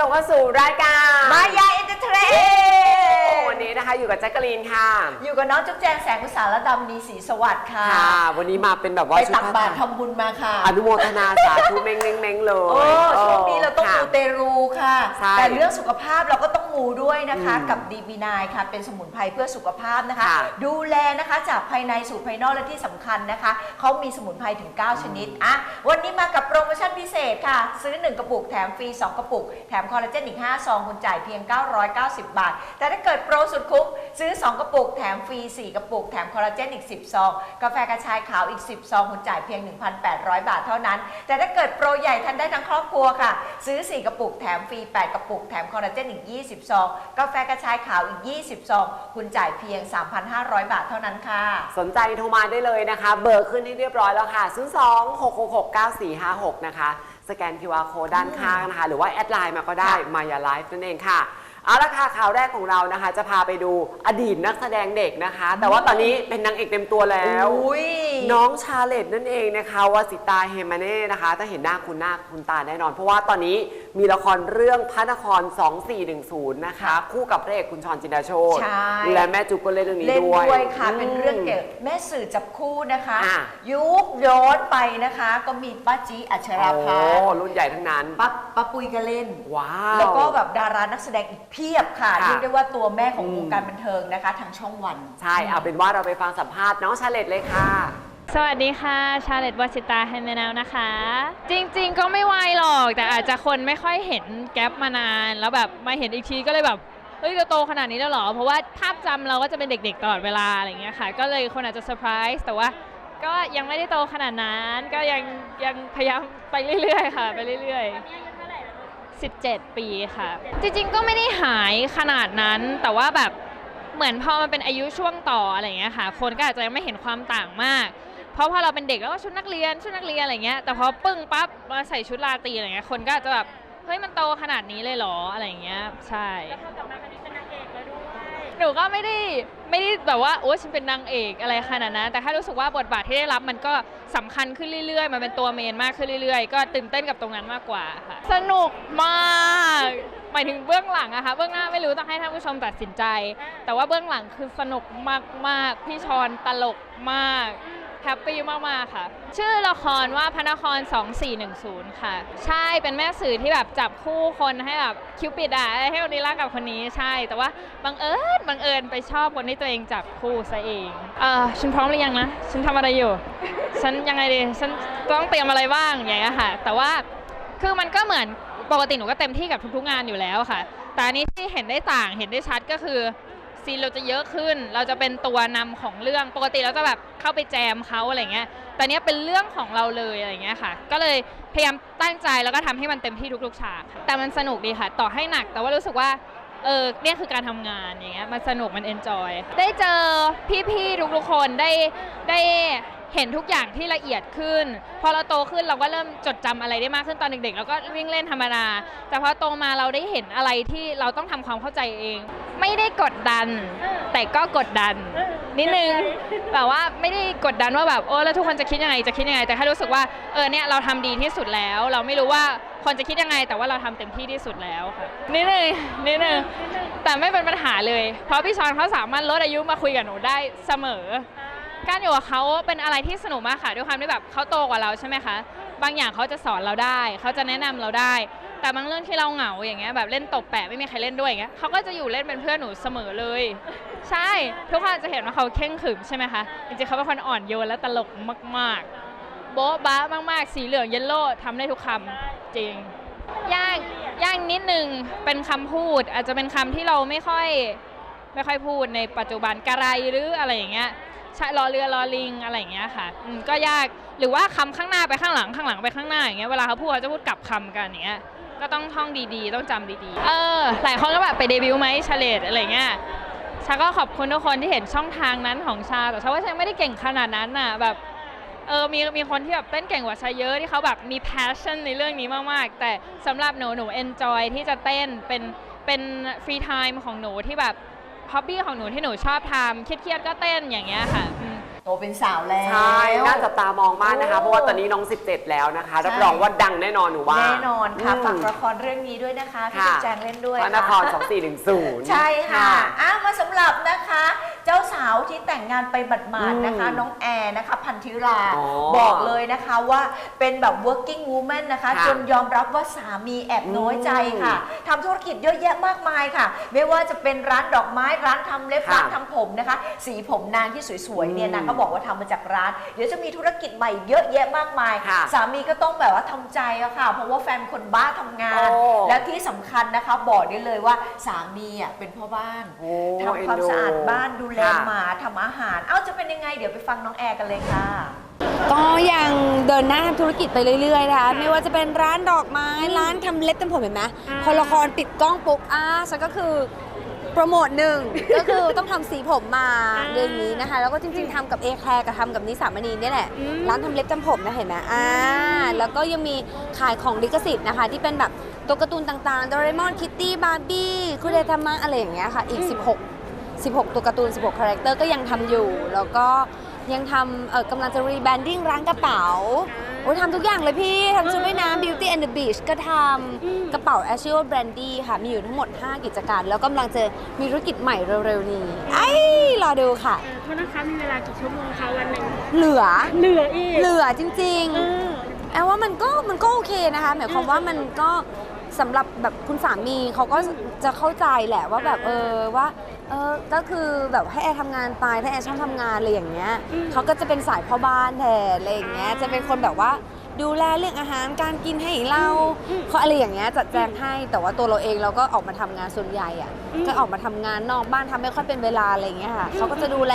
ชมเข้าสู่รายการมายาเอนเตอร์เทรนวันนี้นะคะอยู่กับแจ็คกะลีนค่ะ อยู่กับน้องจุ๊บแจงแสงอุตสาหและดำมีสีสวัสดิ์ค่ะ ค่ะ วันนี้มาเป็นแบบว่าไปชุดตักบาตรผ้ทำบุญมาค่ะ อนุโมทนาสาธุเม้งเม้งเม้งเลยโอ้ช่วงนี้เราต้องค่ะมูเตรูค่ะ ใช่แต่เรื่องสุขภาพเราก็ต้องมูด้วยนะคะ อืมกับดีบีนายค่ะ เป็นสมุนไพรเพื่อสุขภาพนะคะ ค่ะดูแลนะคะจากภายในสู่ภายนอกและที่สำคัญนะคะ เขามีสมุนไพรถึง 9 ชนิดอะวันนี้มากับโปรโมชั่นพิเศษค่ะ ซื้อ 1 กระปุกแถมฟรี 2 กระปุก แถมคอลลาเจนอีก 5 ซองคุณจ่ายเพียง 990 บาท แต่ถ้าเกิดโปรสุดคุ้มซื้อ 2 กระปุก แถมฟรี 4 กระปุก แถมคอลลาเจนอีก 10 ซอง กาแฟกระชายขาวอีก 10 ซองคุณจ่ายเพียง 1,800 บาทเท่านั้น แต่ถ้าเกิดโปรใหญ่ทันได้ทั้งครอบครัวค่ะ ซื้อ 4 กระปุกแถมฟรี 8กระปุก แถมคอลลาเจนอีก 20 ซอง กาแฟกระชายขาวอีก 20 ซอง คุณจ่ายเพียง 3,500 บาทเท่านั้นค่ะ สนใจโทรมาได้เลยนะคะ เบอร์ขึ้นให้เรียบร้อยแล้วค่ะ 0 2 6 6 6 9 4 5 6 นะคะ สแกน QR code ด้านข้างนะคะ หรือว่าแอดไลน์มาก็ได้ค่ะมายาไลฟ์นั่นเองค่ะ เอาละค่ะข่าวแรกของเรานะคะ จะพาไปดูอดีตนักแสดงเด็กนะคะ แต่ว่าตอนนี้เป็นนางเอกเต็มตัวแล้ว อุ้ยน้องชาเลตนั่นเองนะคะวสิตาเฮมาเน่นะคะ ถ้าเห็นหน้าคุณหน้าคุณตาแน่นอน เพราะว่าตอนนี้ มีละครเรื่องพระนคร 2410 นะคะค่ะคู่กับพระเอกคุณชรจินดาโชตใช่ และแม่จุ๊บก็เล่นเรื่องนี้เล่นด้วยด้วยค่ะ ม เป็นเรื่องเกี่ยวกับแม่สื่อจับคู่นะคะ อะ ยุคย้อนไปนะคะ ก็มีป้าจีอัชราภาโอ้รุ่นใหญ่ทั้งนั้น ป้าป้าปุยก็เล่น ว้าว แล้วก็แบบดารานักแสดงอีกเพียบค่ะค่ะ เรียกได้ว่าตัวแม่ของอืมวงการบันเทิงนะคะ ทางช่องวัน ใช่เอาเป็นว่าเราไปฟังสัมภาษณ์น้องชาเลตเลยค่ะ สวัสดีค่ะ ชาเลตวสิตาแฮเมนาวนะคะ จริงๆ ก็ไม่ไวหรอก แต่อาจจะคนไม่ค่อยเห็นแก๊ปมานาน แล้วแบบมาเห็นอีกทีก็เลยแบบ เฮ้ยเราโตขนาดนี้แล้วหรอ เพราะว่าภาพจำเราก็จะเป็นเด็กๆตลอดเวลาอะไรอย่างเงี้ยค่ะ ก็เลยคนอาจจะเซอร์ไพรส์แต่ว่าก็ยังไม่ได้โตขนาดนั้น ก็ยังยังพยายามไปเรื่อยๆ ค่ะ ไปเรื่อยๆ17 ปีค่ะ จริงๆ ก็ไม่ได้หายขนาดนั้น แต่ว่าแบบเหมือนพอมันเป็นอายุช่วงต่ออะไรอย่างเงี้ยค่ะ คนก็อาจจะยังไม่เห็นความต่างมาก เพราะพอเราเป็นเด็กแล้วก็ชุดนักเรียนชุดนักเรียนอะไรเงี้ยแต่พอปึ้งปั๊บมาใส่ชุดราตรีอะไรเงี้ยคนก็อาจจะแบบเฮ้ยมันโตขนาดนี้เลยเหรออะไรอย่างเงี้ยใช่หนูก็ไม่ได้ไม่ได้แบบว่าโอ้ฉันเป็นนางเอกอะไรขนาดนั้นแต่แค่รู้สึกว่าบทบาทที่ได้รับมันก็สำคัญขึ้นเรื่อยๆ มันเป็นตัวเมนมากขึ้นเรื่อยๆ ก็ตื่นเต้นกับตรงนั้นมากกว่าค่ะสนุกมากหมายถึงเบื้องหลังอะค่ะเบื้องหน้าไม่รู้ต้องให้ท่านผู้ชมตัดสินใจ แต่ว่าเบื้องหลังคือสนุกมากๆพี่ชอนตลกมาก แฮปปี้มากๆค่ะ ชื่อละครว่าพระนคร 2410 ค่ะ ใช่เป็นแม่สื่อที่แบบจับคู่คนให้แบบคิวปิดอะให้คนนี้รักกับคนนี้ใช่ แต่ว่าบังเอิญบังเอิญไปชอบคนที่ตัวเองจับคู่ซะเองเออฉันพร้อมหรือยังนะฉันทำอะไรอยู่ ฉันยังไงดีฉันต้องเตรียมอะไรบ้างอย่างเงี้ยค่ะ แต่ว่าคือมันก็เหมือนปกติหนูก็เต็มที่กับทุกๆงานอยู่แล้วค่ะ แต่อันนี้ที่เห็นได้ต่างเห็นได้ชัดก็คือ ซีนเราจะเยอะขึ้น เราจะเป็นตัวนำของเรื่อง ปกติเราจะแบบเข้าไปแจมเขาอะไรเงี้ย แต่เนี้ยเป็นเรื่องของเราเลยอะไรเงี้ยค่ะ ก็เลยพยายามตั้งใจแล้วก็ทำให้มันเต็มที่ทุกๆฉาก แต่มันสนุกดีค่ะ ต่อให้หนัก แต่ว่ารู้สึกว่า เออเนี่ยคือการทำงานอย่างเงี้ย มันสนุกมันเอนจอย ได้เจอพี่ๆทุกๆคน ได้ได้เห็นทุกอย่างที่ละเอียดขึ้น พอเราโตขึ้นเราก็เริ่มจดจำอะไรได้มากขึ้นตอนเด็กๆเราก็วิ่งเล่นธรรมดา แต่พอโตมาเราได้เห็นอะไรที่เราต้องทำความเข้าใจเอง ไม่ได้กดดัน แต่ก็กดดัน นิดนึงแบบว่าไม่ได้กดดันว่าแบบโอ้แล้วทุกคนจะคิดยังไงจะคิดยังไงแต่แค่รู้สึกว่าเออเนี่ยเราทำดีที่สุดแล้ว เราไม่รู้ว่าคนจะคิดยังไง แต่ว่าเราทำเต็มที่ที่สุดแล้วค่ะนิดนึงนิดนึงแต่ไม่เป็นปัญหาเลย เพราะพี่ชอนเขาสามารถลดอายุมาคุยกับหนูได้เสมอ การอยู่กับเขาเป็นอะไรที่สนุกมากค่ะด้วยความที่แบบเขาโตกว่าเราใช่ไหมคะบางอย่างเขาจะสอนเราได้ เขาจะแนะนำเราได้ แต่บางเรื่องที่เราเหงาอย่างเงี้ยแบบเล่นตบแปะไม่มีใครเล่นด้วยอย่างเงี้ยเขาก็จะอยู่เล่นเป็นเพื่อนหนูเสมอเลย ใช่ทุกคนอาจจะเห็นว่าเขาเข่งขรึมใช่ไหมคะจริงๆเขาเป็นคนอ่อนโยนและตลกมากๆ โบ๊ะบ้ามากๆ สีเหลืองเยลโล่ทำได้ทุกคำจริงยากยากนิดนึงเป็นคำพูดอาจจะเป็นคำที่เราไม่ค่อยไม่ค่อยพูดในปัจจุบันกระไรหรืออะไรอย่างเงี้ยใช่รอเรือรอลิงอะไรอย่างเงี้ยค่ะก็ยากหรือว่าคำข้างหน้าไปข้างหลังข้างหลังไปข้างหน้าอย่างเงี้ยเวลาเขาพูดเขาจะพูดกลับคำกันอย่างเงี้ย ก็ต้องท่องดีๆ ต้องจำดีๆ เออ หลายคนก็แบบไปเดบิวต์ไหมชาเลตอะไรเงี้ยชาก็ขอบคุณทุกคนที่เห็นช่องทางนั้นของชา แต่ชาว่าชาไม่ได้เก่งขนาดนั้นน่ะแบบ เออ มีมีคนที่แบบเต้นเก่งกว่าชาเยอะที่เขาแบบมี passion ในเรื่องนี้มากๆ แต่สำหรับหนูหนู enjoy ที่จะเต้นเป็นเป็นฟรีไทม์ของหนูที่แบบฮอบบี้ของหนูที่หนูชอบทำเครียดๆก็เต้นอย่างเงี้ยค่ะ เป็นสาวแล้ว ใช่ น่าจับตามองมากนะคะโอ้เพราะว่าตอนนี้น้อง 17 แล้วนะคะ รับใช่รองว่าดังแน่นอนหนูว่า แน่นอนค่ะมฝากละครเรื่องนี้ด้วยนะคะพี่ค่ะตุ๊กแจงเล่นด้วยพระนคร2410 ใช่ค่ะอ้าวมาสำหรับนะคะเจ้าสาว ที่แต่งงานไปบัดหมาดๆนะคะอืมน้องแอร์นะคะ พันธิรา อ๋อบอกเลยนะคะว่าเป็นแบบ working woman นะคะ ค่ะจนยอมรับว่าสามีแอบน้อยใจค่ะทำธุรกิจเยอะแยะมากมายค่ะ ไม่ว่าจะเป็นร้านดอกไม้ร้านทำเล็บค่ะร้านทำผมนะคะ สีผมนางที่สวยๆเนี่ยอืมนางก็บอกว่าทำมาจากร้าน เดี๋ยวจะมีธุรกิจใหม่เยอะแยะมากมาย ค่ะ สามีก็ต้องแบบว่าทำใจอะค่ะ เพราะว่าแฟนคนบ้าทำงาน โอ้ แล้วที่สำคัญนะคะบอกได้เลยว่าสามีอะเป็นพ่อบ้านโอ้ทำความเอ็นดูสะอาดบ้านดูแลค่ะ หมาทำอาหาร เอ้าจะเป็นยังไงเดี๋ยวไปฟังน้องแอร์กันเลยค่ะ ก็ยังเดินหน้าทำธุรกิจไปเรื่อยๆนะคะไม่ว่าจะเป็นร้านดอกไม้ร้านทำเล็บทำผมเห็นไหมพอละครปิดกล้องปุ๊บอ่าฉันก็คือ โปรโมทหนึ่ง ก็คือต้องทำสีผมมาเรื่องนี้นะคะ แล้วก็จริงๆทำกับเอแคร์กับทำกับนิสามณีเนี่ยแหละร้านทำเล็บทำผมนะเห็นไหมอ่าแล้วก็ยังมีขายของลิขสิทธิ์นะคะ ที่เป็นแบบตัวการ์ตูนต่างๆ โดเรมอน คิตตี้ บาร์บี้ คุเรทามะอะไรอย่างเงี้ยค่ะ อีก 16 16 ตัวการ์ตูน 16 คาแรคเตอร์ก็ยังทำอยู่ แล้วก็ยังทำเออกำลังจะรีแบรนดิ้งร้านกระเป๋า โอ้ยทำทุกอย่างเลยพี่ทำชุดว่ายน้ำ Beauty and the Beach ก็ทำกระเป๋า a s h i o Brandy ค่ะ มีอยู่ทั้งหมด 5 กิจการ แล้วกำลังจะมีธุรกิจใหม่เร็วๆ นี้ ไอ้รอดูค่ะ เออโทษนะคะมีเวลากี่ชั่วโมงคะวันหนึ่งเหลือ เหลืออีกเหลือจริง เอๆ อ แอลว่ามันก็มันก็โอเคนะคะ หมายความว่ามันก็สำหรับแบบคุณสามีเขาก็จะเข้าใจแหละว่าแบบเออว่า เออก็คือแบบให้แอร์ทำงานไปถ้าแอร์ชอบทำงานอะไรอย่างเงี้ยอืมเขาก็จะเป็นสายพ่อบ้านแทนอะไรอย่างเงี้ยจะเป็นคนแบบว่าดูแลเรื่องอาหารการกินให้เราเขาอะไรอย่างเงี้ยจัดแจงให้แต่ว่าตัวเราเองเราก็ออกมาทำงานส่วนใหญ่อะก็ออกมาทำงานนอกบ้านทำไม่ค่อยเป็นเวลาอะไรอย่างเงี้ยค่ะเขาก็จะดูแล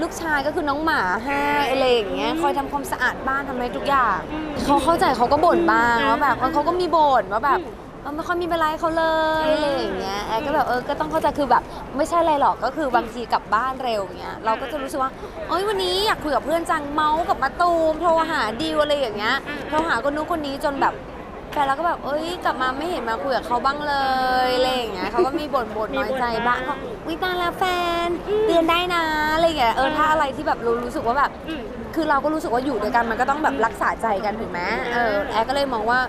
ลูกชายก็คือน้องหมาให้อะไรอย่างเงี้ยคอยทำความสะอาดบ้านทำอะไรทุกอย่างเขาเข้าใจเขาก็บ่นบ้างว่าแบบเขาก็มีบ่นว่าแบบ เออไม่ค่อยมีเวลาให้เขาเลยอะไรอย่างเงี้ยแอร์ก็แบบเออก็ต้องเข้าใจคือแบบไม่ใช่อะไรหรอกก็คือบางทีกลับบ้านเร็วเงี้ยเราก็จะรู้สึกว่าเอ้ยวันนี้อยากคุยกับเพื่อนจังเมาส์กับมาตูมโทรหาดิวอะไรอย่างเงี้ยโทรหาคนนู้นคนนี้จนแบบแฟนเราก็แบบเอ้ยกลับมาไม่เห็นมาคุยกับเขาบ้างเลยอะไรอย่างเงี้ยเขาก็มีบ่นบ่นน้อยใจบ้างเขาวิตายแล้วแฟนเตือนได้นะอะไรอย่างเงี้ยเออถ้าอะไรที่แบบรู้รู้สึกว่าแบบอืมคือเราก็รู้สึกว่าอยู่ด้วยกันมันก็ต้องแบบรักษาใจกันถูกไหมเออแอร์ก็เลยมองว่า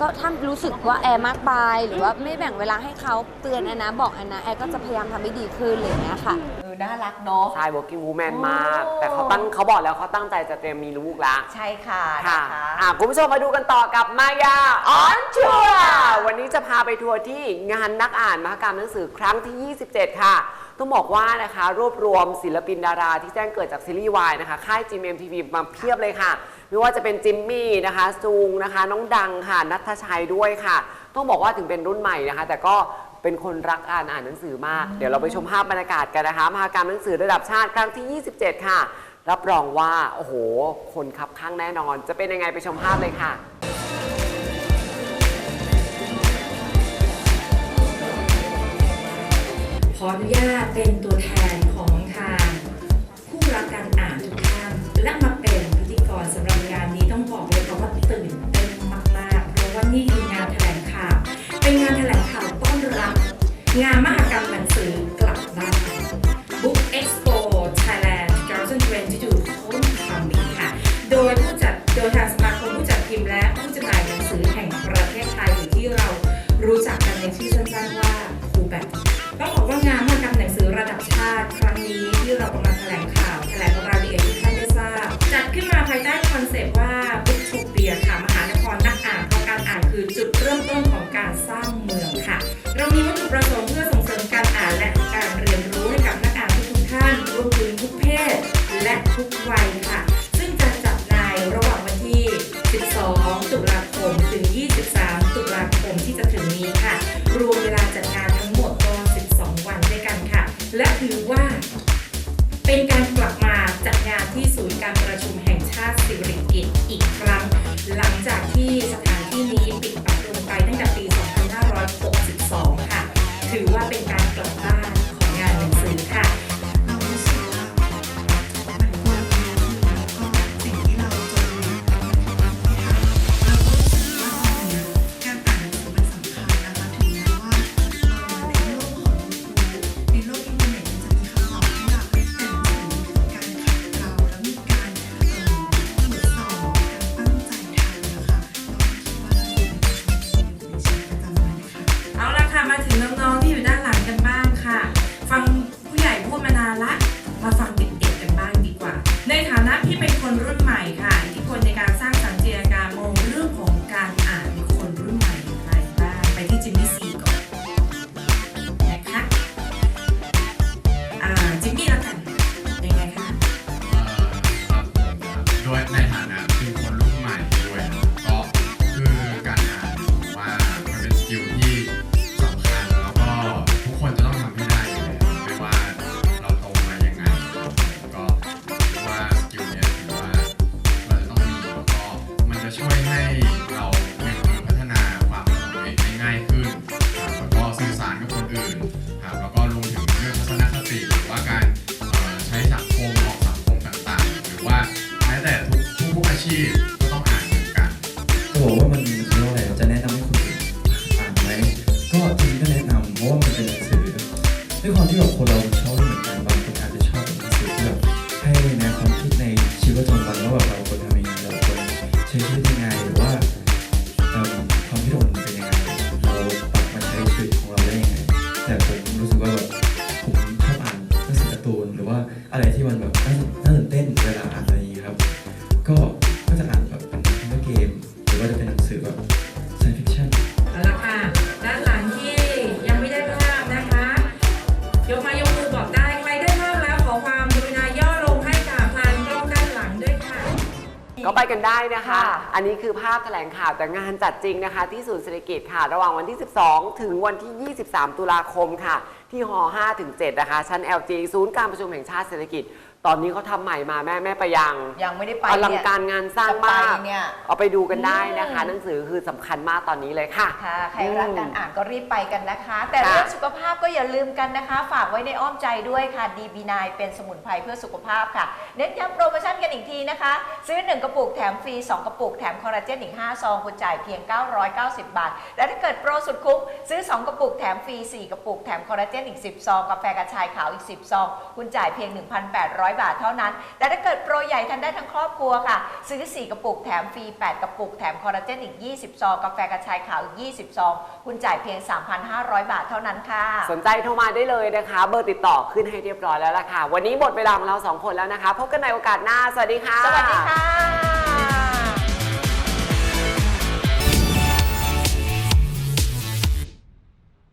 ก็ถ้ารู้สึกว่าแอร์มากไปหรือว่าไม่แบ่งเวลาให้เขาเตือนแอนนะบอกแอนนะแอร์ก็จะพยายามทำให้ดีขึ้นอะไรอย่างเงี้ยค่ะ เออน่ารักเนาะ ใช่ working woman โอ้มาก แต่เขาตั้งเขาบอกแล้วเขาตั้งใจจะเตรียมมีลูกละใช่ค่ะค่ะ นะคะอะคุณผู้ชมมาดูกันต่อกับมายาออนทัวร์วันนี้จะพาไปทัวร์ที่งานนักอ่านมหกรรมหนังสือครั้งที่ 27 ค่ะ ต้องบอกว่านะคะ รวบรวมศิลปินดาราที่แจ้งเกิดจากซีรีส์วายนะคะ ค่ายจีเอ็มทีวีมาเพียบเลยค่ะ ไม่ว่าจะเป็นจิมมี่นะคะซูงนะคะน้องดังค่ะนัทชัยด้วยค่ะ ต้องบอกว่าถึงเป็นรุ่นใหม่นะคะ แต่ก็เป็นคนรักอ่านอ่านหนังสือมาก เดี๋ยวเราไปชมภาพบรรยากาศกันนะคะมหกรรมหนังสือระดับชาติครั้งที่ 27 ค่ะ รับรองว่าโอ้โห คนขับข้างแน่นอน จะเป็นยังไงไปชมภาพเลยค่ะขออนุญาตเป็นตัวแทน เป็นการกลับบ้านายกมือบอกได้ ใครได้ภาพแล้วขอความกรุณาย่อลงให้กับพานกล้องด้านหลังด้วยค่ะ ก็ไปกันได้นะคะ ค่ะ อันนี้คือภาพแถลงข่าวแต่งานจัดจริงนะคะ ที่ศูนย์เศรษฐกิจค่ะ ระหว่างวันที่ 12 ถึงวันที่ 23 ตุลาคมค่ะ ที่หอ5ถึง7นะคะ ชั้น LG ศูนย์การประชุมแห่งชาติเศรษฐกิจ ตอนนี้เขาทำใหม่มาแม่แม่ไปยังยังไม่ได้ไปอลังเนี่ยการงานสร้างมากจะไปเนี่ยเอาไปดูกันได้นะคะอืมหนังสือคือสำคัญมากตอนนี้เลยค่ะค่ะใครรักการอ่านก็รีบไปกันนะคะ แต่ค่ะเรื่องสุขภาพก็อย่าลืมกันนะคะ ฝากไว้ในอ้อมใจด้วยค่ะ DB9 เป็นสมุนไพรเพื่อสุขภาพค่ะ เน้นย้ำโปรโมชั่นกันอีกทีนะคะ ซื้อ 1 กระปุกแถมฟรี 2 กระปุกแถมคอลลาเจนอีก5ซองคุณจ่ายเพียง 990 บาท และถ้าเกิดโปรสุดคุ้มซื้อ 2 กระปุกแถมฟรี 4 กระปุกแถมคอลลาเจนอีก 10 ซองกาแฟกระชายขาวอีก 10 ซอง คุณจ่ายเพียง 1,800บาทเท่านั้น แต่ถ้าเกิดโปรใหญ่ทันได้ทั้งครอบครัวค่ะ ซื้อ 4 กระปุกแถมฟรี 8 กระปุกแถมคอลลาเจนอีก 20 ซอง กาแฟกระชายขาวอีก 20 ซอง คุณจ่ายเพียง 3,500 บาทเท่านั้นค่ะ สนใจโทรมาได้เลยนะคะ เบอร์ติดต่อขึ้นให้เรียบร้อยแล้วล่ะค่ะ วันนี้หมดเวลาของเราสองคนแล้วนะคะ พบกันในโอกาสหน้า สวัสดีค่ะ สวัสดีค่ะ